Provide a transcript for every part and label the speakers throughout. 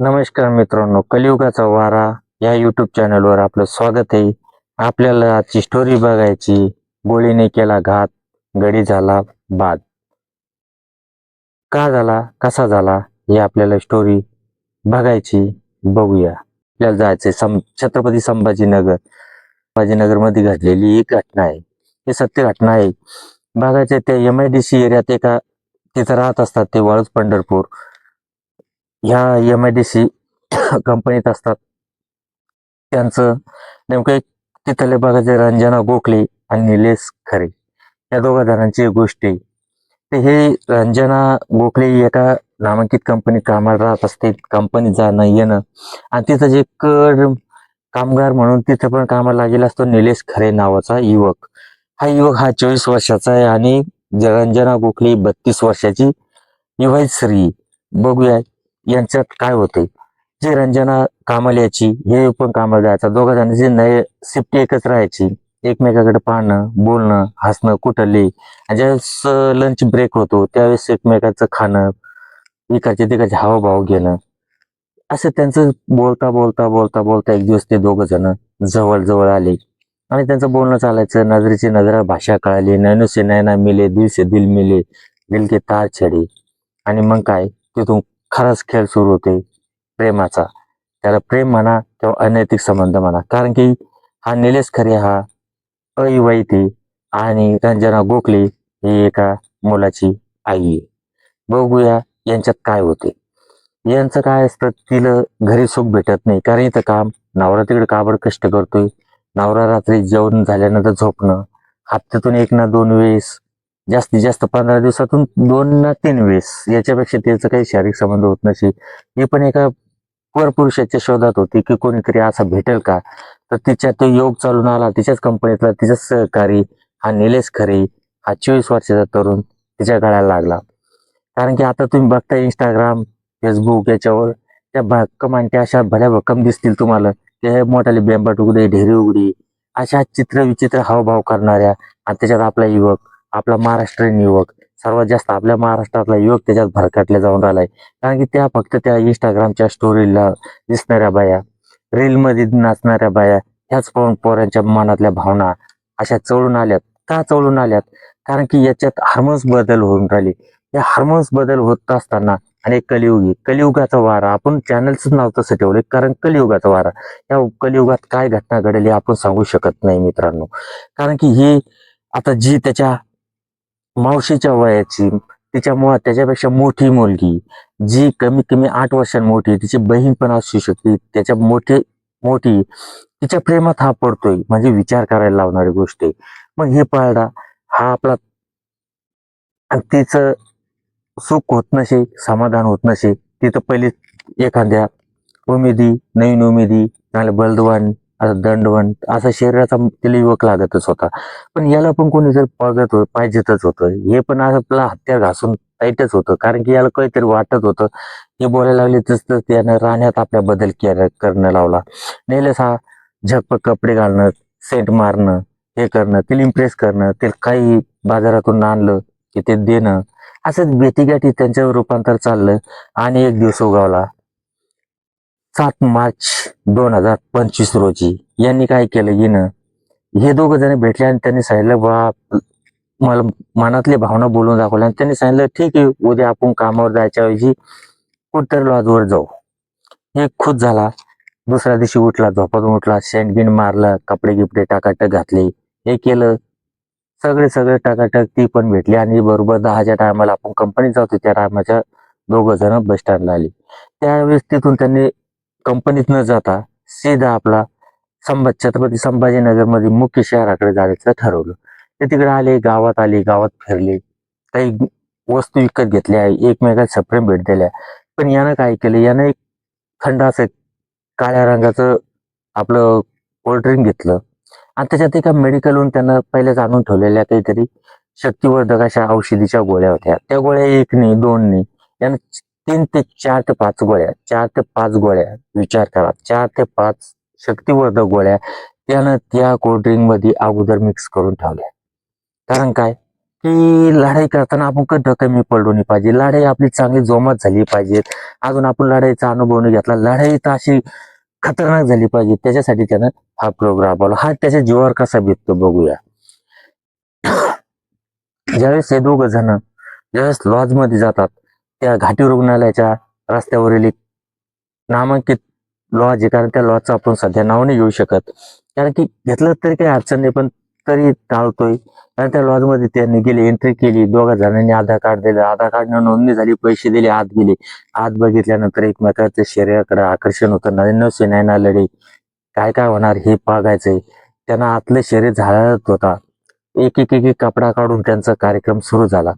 Speaker 1: नमस्कार मित्रांनो कलियुगाचा वारा या युट्यूब चॅनलवर आपलं स्वागत आहे. आपल्याला आजची स्टोरी बघायची गोळीने केला घात गडी झाला बाद. का झाला कसा झाला हे आपल्याला स्टोरी बघायची बघूया. आपल्याला जायचंय सं छत्रपती संभाजीनगर. संभाजीनगरमध्ये घडलेली एक घटना आहे. ही सत्य घटना आहे. बघायचं त्या एम आय डी सी एरियात एका तिथं राहत असतात ते वाळूज पंढरपूर. ह्या एम आय डी सी कंपनीत असतात. त्यांचं नेमकं एक तिथले बघायचे रंजना गोखले आणि निलेश खरे. या दोघा जणांची एक ते हे रंजना गोखले एका नामांकित कंपनीत कामाला राहत असते कंपनीत जाणं येणं. आणि तिथं जे कर कामगार म्हणून तिथं पण कामाला लागेल असतो निलेश खरे नावाचा युवक. हा युवक हा चोवीस वर्षाचा आहे आणि रंजना गोखले बत्तीस वर्षाची विवाहित स्त्री. बघूया. यांच्यात काय होते जे रंजना कामाला यायची हे पण कामाला जायचा. दोघा जणांची नये सिफ्टी एकच राहायची. एकमेकाकडे पाहणं बोलणं हसणं कुठली आणि ज्यावेळेस लंच ब्रेक होतो त्यावेळेस एकमेकाचं खाणं इकडचे तिकडचे हावभाव घेणं. असं त्यांचं बोलता बोलता बोलता बोलता एक दिवस ते दोघ जण जवळ जवळ आले. आणि त्यांचं बोलणं चालायचं नजरेची नजरा भाषा कळाली. नैनो से नैना मिले दिल से दिल मिले दिल के तार छडे. आणि मग काय? तिथून खराच खेळ सुरू होते प्रेमाचा. त्याला प्रेम म्हणा किंवा अनैतिक संबंध म्हणा. कारण की हा निलेश खरे हा अविवाहित आणि रंजना गोखले ही एका मुलाची आई. आहे बघूया यांच्यात काय होते. यांचं काय असतं? तिला घरी सुख भेटत नाही. कारण इथं काम नवरा तिकडे काबड कष्ट करतोय? नवरा रात्री जेवण झाल्यानंतर झोपणं हप्त्यातून एक ना दोन वेळेस जास्तीत जास्त पंधरा दिवसातून दोन ना तीन वेळेस याच्यापेक्षा त्याचं काही शारीरिक संबंध होत नसे हे पण एका पुरुषाच्या शोधात होती की कोणीतरी असा भेटेल का? तर तिच्या तो योग चालून आला तिच्याच कंपनीतला तिच्याच सहकारी हा निलेश खरे हा चोवीस वर्षाचा तरुण तिच्या गळ्याला लागला. कारण की आता तुम्ही बघता इंस्टाग्राम फेसबुक याच्यावर त्या भक्कम आणि त्या अशा भल्या भक्कम दिसतील तुम्हाला. ते मोठाले बेंबाट उघडे ढेरी उघडी अशा चित्र विचित्र हावभाव करणाऱ्या आणि त्याच्यात आपला युवक आपला महाराष्ट्रीयन युवक. सर्वात जास्त आपल्या महाराष्ट्रातला युवक त्याच्यात भरकटले जाऊन राहिलाय. कारण की त्या फक्त त्या इंस्टाग्रामच्या स्टोरीला दिसणाऱ्या बाया रीलमध्ये नाचणाऱ्या बाया ह्याच पाहून पोरांच्या मनातल्या भावना अशा चळून आल्यात. का चळून आल्यात? कारण की याच्यात हार्मोन्स बदल होऊन राहिले. या हार्मोन्स बदल होत असताना आणि कलियुगी कलियुगाचा वारा आपण चॅनलचं नाव तसं ठेवलंय कारण कलियुगाचा वारा. या कलियुगात काय घटना घडली आपण सांगू शकत नाही मित्रांनो. कारण की हे आता जी त्याच्या मावशीच्या वयाची तिच्यामुळे त्याच्यापेक्षा मोठी मुलगी जी कमीत कमी आठ वर्षां मोठी तिची बहीण पण असू शकते त्याच्या मोठी मोठी तिच्या प्रेमात हा पडतोय म्हणजे विचार करायला लावणारी गोष्ट आहे. मग हे पाळडा हा आपला तिचं सुख होत नसे समाधान होत नसे तिथं पहिले एखाद्या उमेदी नवीन उमेदी चांगलं बलदवान असं दंडवंत असा शरीराचा त्याला युवक लागतच होता. पण याला पण कोणी जर बघत होत पाहिजेतच होतं. हे पण आपला हत्या घासून टाईटच होतं. कारण की याला काहीतरी वाटत होतं. हे बोलायला लागले तसं त्यानं राहण्यात आपल्या बदल करणं लावला. नेलेस हा झकपक कपडे घालणं सेंट मारणं हे करणं तिला इम्प्रेस करणं ते काही बाजारातून आणलं की ते देणं. असंच भेटीगाठी त्यांच्यावर रूपांतर चाललं आणि एक दिवस उगावला. सात मार्च दोन हजार पंचवीस रोजी यांनी काय केलं? येणं हे दोघं जण भेटले आणि त्यांनी सांगितलं बा मला मनातली भावना बोलून दाखवल्या आणि त्यांनी सांगितलं ठीक आहे उद्या आपण कामावर जायच्या ऐवजी कुठतरी लॉजवर जाऊ. हे खुश झाला. दुसऱ्या दिवशी उठला झोपातून उठला शेंट बिन मारला कपडे गिपडे टाकाटक घातले हे केलं. सगळे सगळे टाकाटक ती पण भेटली आणि बरोबर दहाच्या टायमाला आपण कंपनीत जातो त्या टायमाच्या दोघं जण बस स्टँडला आली. त्यावेळेस तिथून त्यांनी कंपनीत न जाता सीधा आपला संभा छत्रपती संभाजीनगरमध्ये मुख्य शहराकडे जायचं ठरवलं. ते तिकडे आले गावात आले गावात फिरले. काही वस्तू विकत घेतल्या एकमेकात सप्रेम भेट दिल्या. पण यानं काय केलं? यानं एक थंड असं काळ्या रंगाचं आपलं कोल्ड्रिंक घेतलं. आणि त्याच्यात एका मेडिकलहून त्यांना पहिलेच आणून ठेवलेल्या काहीतरी शक्तिवर्धक अशा औषधीच्या गोळ्या होत्या. त्या गोळ्या एक नाही दोन नाही यानं तीन ते चार ते पाच गोळ्या चार ते पाच गोळ्या विचार करा. चार ते पाच शक्तिवर्धक गोळ्या त्यानं त्या कोल्ड्रिंकमध्ये अगोदर मिक्स करून ठेवल्या. कारण काय? की लढाई करताना आपण कधी कमी पडलो नाही पाहिजे. लढाई आपली चांगली जोमात झाली पाहिजे. अजून आपण लढाईचा अनुभव नाही घेतला. लढाई तर अशी खतरनाक झाली पाहिजे. त्याच्यासाठी त्यानं हा प्रोग्राम राबवला. हा त्याच्या जीवावर कसा भेटतो बघूया. ज्यावेळेस हे दोघ जण ज्यावेळेस लॉजमध्ये जातात त्या घाटी रुग्णालयाच्या रस्त्यावरील एक नामांकित लॉज आहे कारण त्या लॉजचं आपण सध्या नाव नाही घेऊ शकत. कारण की घेतलं तरी काही अडचण नाही पण तरी टाळतोय. कारण त्या लॉजमध्ये त्यांनी गेली एंट्री केली दोघा जणांनी आधार कार्ड दिलं. आधार कार्डनं नोंदणी झाली पैसे दिले आत गेले. आत बघितल्यानंतर एकमेकाच्या शरीराकडे आकर्षण होतं. नरेंद्र सेनायना लढे. काय काय होणार हे बघायचंय. त्यांना आतलं शरीर झाला होता. एक एक एक कपडा काढून त्यांचा कार्यक्रम सुरू झाला.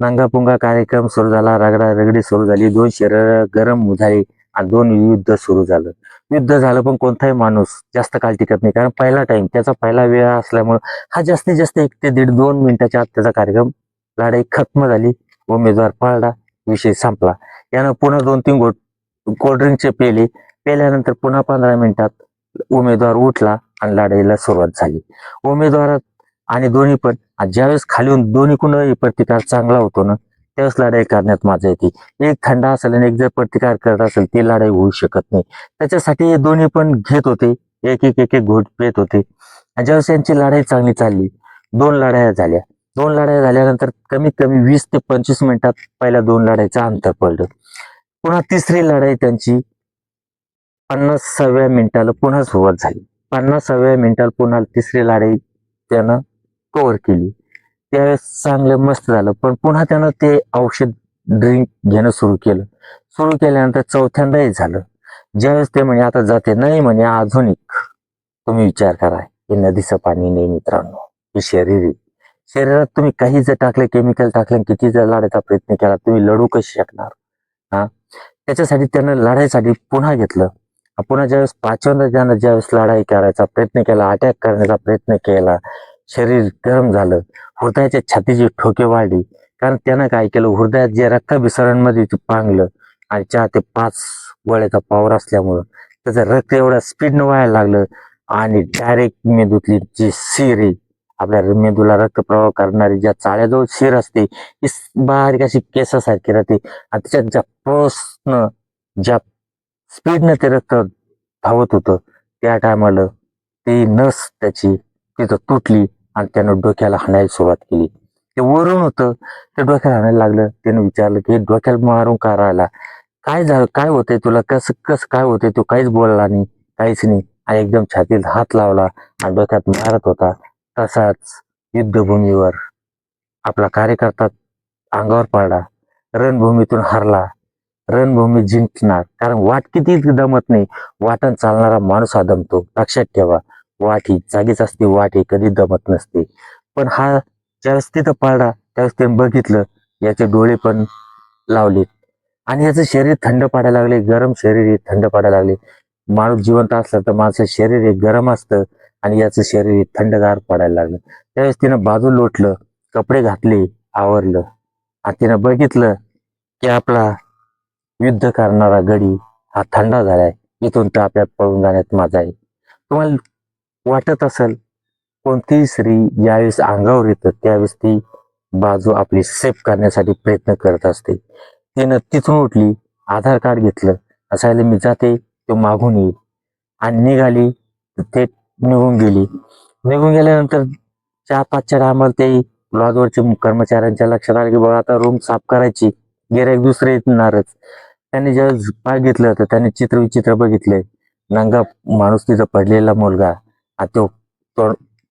Speaker 1: नंगापुंगा कार्यक्रम सुरू झाला. रगडा रगडी सुरू झाली. दोन शरीर गरम झाली आणि दोन युद्ध सुरू झालं. युद्ध झालं पण कोणताही माणूस जास्त काळ टिकत नाही. कारण पहिला टाइम त्याचा पहिला वेळ असल्यामुळे हा जास्तीत जास्त एक ते दीड दोन मिनिटाच्या आत त्याचा कार्यक्रम लढाई खत्म झाली. उमेदवार पळला. विषय संपला. यानं पुन्हा दोन तीन गोट कोल्ड्रिंकचे पेले. पेल्यानंतर पुन्हा पंधरा मिनिटात उमेदवार उठला आणि लढाईला सुरुवात झाली. उमेदवारात आणि दोन्ही पण. ज्यावेळेस खाली येऊन दोन्ही कुणही प्रतिकार चांगला होतो ना त्यावेळेस लढाई करण्यात मजा येते. एक खंड असेल आणि एक जर प्रतिकार करत असेल ती लढाई होऊ शकत नाही. त्याच्यासाठी हे दोन्ही पण घेत होते. एक एक एक एक घोट पेत होते. आणि ज्यावेळेस यांची लढाई चांगली चालली दोन लढाया झाल्या. दोन लढाया झाल्यानंतर कमीत कमी वीस ते पंचवीस मिनिटात पहिल्या दोन लढाईचं अंतर पडलं. पुन्हा तिसरी लढाई त्यांची पन्नासाव्या मिनिटाला पुन्हा सुरुवात झाली. पन्नासाव्या मिनिटाला पुन्हा तिसरी लढाई त्यानं कव्हर केली. त्यावेळेस चांगलं मस्त झालं. पण पुन्हा त्यानं ते औषध ड्रिंक घेणं सुरू केलं. सुरू केल्यानंतर चौथ्यांदाही झालं. ज्यावेळेस ते म्हणे आता जाते नाही म्हणे आधुनिक तुम्ही विचार करा. हे नदीचं पाणी नाही मित्रांनो. हे शरीर आहे. शरीरात तुम्ही काही जर टाकले केमिकल टाकले किती जर लढायचा प्रयत्न केला तुम्ही लढू कशी शकणार? हा? त्याच्यासाठी त्यानं लढाईसाठी पुन्हा घेतलं. पुन्हा ज्यावेळेस पाचव्यांदा ज्यानं ज्यावेळेस लढाई करायचा प्रयत्न केला अटॅक करण्याचा प्रयत्न केला शरीर गरम झालं. हृदयाच्या छातीची ठोके वाढली. कारण त्यानं काय केलं? हृदयात जे रक्ताभिसरणमध्ये ते पांगलं आणि चार ते पाच गोळ्याचा पावर असल्यामुळं त्याचं रक्त एवढ्या स्पीडनं व्हायला लागलं आणि डायरेक्ट मेंदूतली जी शिर आहे आपल्या मेंदूला रक्तप्रवाह करणारी ज्या चाळ्याजवळ शिर असते ती बारीक अशी केसासारखी राहते आणि त्याच्यात ज्या पोसनं ज्या स्पीडनं ते रक्त धावत होतं त्या टायमाला ती नस त्याची तिथं तुटली. आणि त्यानं डोक्याला हाणायला सुरुवात केली. ते वरून होतं ते डोक्याला हाणायला लागलं. त्यानं विचारलं की डोक्याला मारून का राहिला? काय झालं काय होतंय तुला? कसं कसं काय होतंय? तो काहीच बोलला नाही काहीच नाही. आणि एकदम छातीत हात लावला आणि डोक्यात मारत होता. तसाच युद्धभूमीवर आपला कार्यकर्ता अंगावर पडला. रणभूमीतून हरला. रणभूमी जिंकणार. कारण वाट किती दमत नाही. वाटण चालणारा माणूस हा दमतो. लक्षात ठेवा. वाट ही जागीच असते वाट ही कधी दमत नसते. पण हा ज्यावेळेस तिथं पडला त्यावेळेस त्याने बघितलं याचे डोळे पण लावलेत आणि याचं शरीर थंड पडायला लागले गरम शरीर हे थंड पडायला लागले. माणूस जिवंत असला तर माणसं शरीर हे गरम असतं आणि याचं शरीर हे थंडगार पडायला लागलं. त्यावेळेस तिनं बाजू लोटलं कपडे घातले आवरलं. आणि तिनं बघितलं की आपला युद्ध करणारा गडी हा थंडा झालाय. इथून तर आपल्या पळून जाण्यात माझा आहे. तुम्हाला वाटत असेल कोणतीही स्त्री ज्यावेळेस अंगावर येतं त्यावेळेस ती बाजू आपली सेफ करण्यासाठी प्रयत्न करत असते. तिनं तिथून उठली आधार कार्ड घेतलं असायला मी जाते तो मागून येईल. आणि निघाली ते निघून गेली. निघून गेल्यानंतर चार पाचच्या टायमाला ते लॉजवरचे कर्मचाऱ्यांच्या लक्षात आलं की बाबा आता रूम साफ करायची गिरायक दुसरे येणारच. त्यांनी ज्यावेळेस पाय घेतलं होतं त्यांनी चित्र विचित्र बघितले. नंगा माणूस तिथं पडलेला मुलगा. आ तो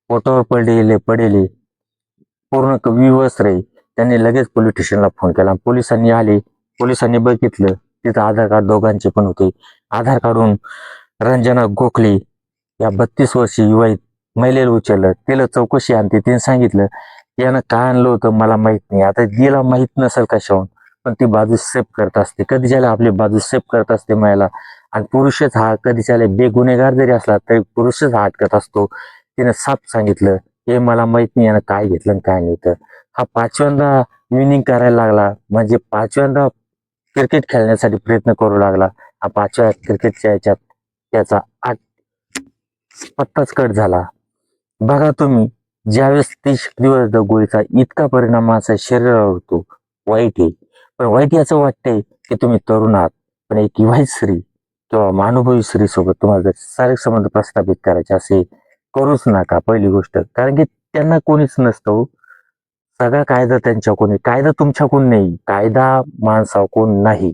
Speaker 1: पोटावर पडलेले पडेले पूर्ण क- विवस्त्र आहे. त्यांनी लगेच पोलीस स्टेशनला फोन केला. पोलिसांनी आले. पोलिसांनी बघितलं. तिथं आधार कार्ड दोघांचे पण होते. आधार कार्डून रंजना गोखले या बत्तीस वर्षी युवाईत महिलेला उचललं. तिला चौकशी आणते. तिने सांगितलं यानं काय आणलं होतं मला माहीत नाही. आता दिला माहीत नसेल कशाहून पण ती बाजू सेफ करत असते. कधी ज्याला आपली बाजू सेफ करत असते महिला आणि पुरुषच हा कधी त्याला बेगुन्हेगार जरी असला तरी पुरुषच हा अटकत असतो. तिने साफ सांगितलं हे मला माहीत नाही यानं काय घेतलं आणि काय नाही. तर हा पाचव्यांदा विनिंग करायला लागला. म्हणजे पाचव्यांदा क्रिकेट खेळण्यासाठी प्रयत्न करू लागला. हा पाचव्या क्रिकेटच्या याच्यात त्याचा आठ पत्ताच कट झाला. बघा तुम्ही ज्यावेळेस तीस दिवस गोळीचा इतका परिणाम माझ्या शरीरावर होतो वाईट आहे. पण वाईट याचं वाटतंय की तुम्ही तरुण आहात. पण एक वाईट स्त्री किंवा महानुभवी स्त्रीसोबत तुम्हाला जर शारीरिक संबंध प्रस्थापित करायचे असे करूच नका पहिली गोष्ट. कारण की त्यांना कोणीच नसतो हो. सगळा कायदा त्यांच्या कोणी कायदा तुमच्याकडून नाही. कायदा माणसाकडून नाही.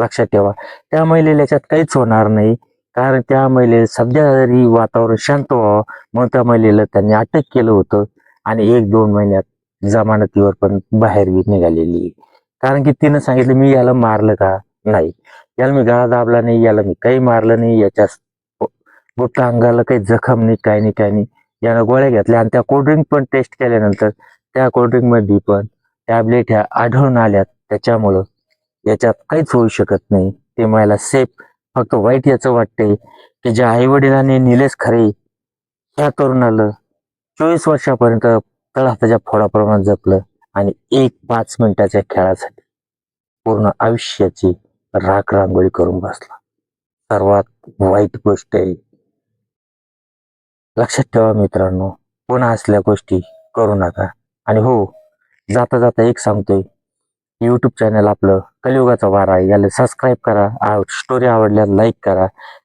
Speaker 1: लक्षात ठेवा. त्या महिलेला याच्यात काहीच होणार नाही. कारण त्या महिले सध्या जरी वातावरण शांत व्हावं. म्हणून त्या महिलेला त्यांनी अटक केलं होतं. आणि एक दोन महिन्यात जमानतीवर पण बाहेर निघालेली. कारण की तिनं सांगितलं मी याला मारलं का? नाही. याला मी गळा दाबला नाही याला मी काही मारलं नाही याच्या बोटा अंगाला काही जखम नाही काही नाही काही नाही. यानं गोळ्या घेतल्या आणि त्या कोल्ड्रिंक पण टेस्ट केल्यानंतर त्या कोल्ड्रिंकमध्ये पण टॅबलेट ह्या आढळून आल्यात. त्याच्यामुळं याच्यात काहीच होऊ शकत नाही. ते मला सेफ फक्त वाईट याचं वाटतंय की ज्या आई वडिलांनी निलेश खरे ह्या तरुणाला चोवीस वर्षापर्यंत तळहाताच्या फोडाप्रमाणे जपलं आणि एक पाच मिनिटाच्या खेळासाठी पूर्ण आयुष्याची राख रांगोळी करून बसला. सर्वात वाईट गोष्ट आहे लक्षात ठेवा मित्रांनो पुन्हा असल्या गोष्टी करू नका. आणि हो जाता जाता एक सांगतोय यूट्यूब चॅनल आपलं कलियुगाचा वारा आहे याला सबस्क्राईब करा स्टोरी आवडल्यास लाईक करा.